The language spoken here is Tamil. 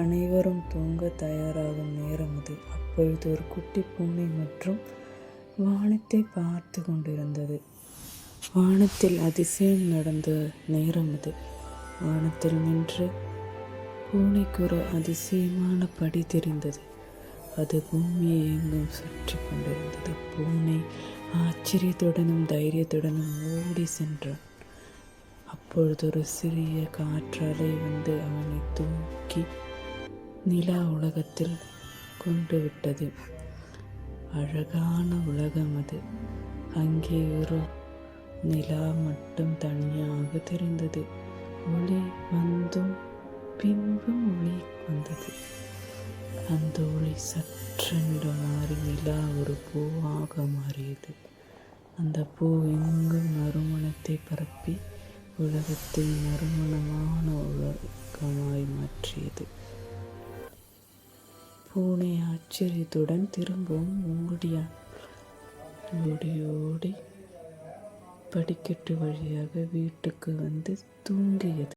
அனைவரும் தூங்க தயாராகும் நேரம் அது அப்பொழுது ஒரு குட்டி பூனை மற்றும் வானத்தை பார்த்து கொண்டிருந்தது. வானத்தில் அதிசயம் நடந்த நேரம் அது வானத்தில் நின்று பூனைக்கு ஒரு அதிசயமான படி தெரிந்தது. அது பூமியை எங்கும் சுற்றி கொண்டிருந்தது. பூனை ஆச்சரியத்துடனும் தைரியத்துடனும் ஓடி சென்றான். அப்பொழுது ஒரு சிறிய காற்றாலை வந்து அவனை தூக்கி நிலா உலகத்தில் கொண்டு விட்டது. அழகான உலகம் அது. அங்கே ஒரு நிலா மட்டும் தனியாக தெரிந்தது. ஒளி வந்தும் பின்பும் ஒளி வந்தது. அந்த ஒளி சற்றென்று மாறி நிலா ஒரு பூவாக மாறியது. அந்த பூ எங்கும் நறுமணத்தை பரப்பி உலகத்தை நறுமணமான உலகமாய் மாற்றியது. பூனை ஆச்சரியத்துடன் திரும்பவும் ஓடியா ஓடி ஓடி படிக்கட்டு வழியாக வீட்டுக்கு வந்து தூங்கியது.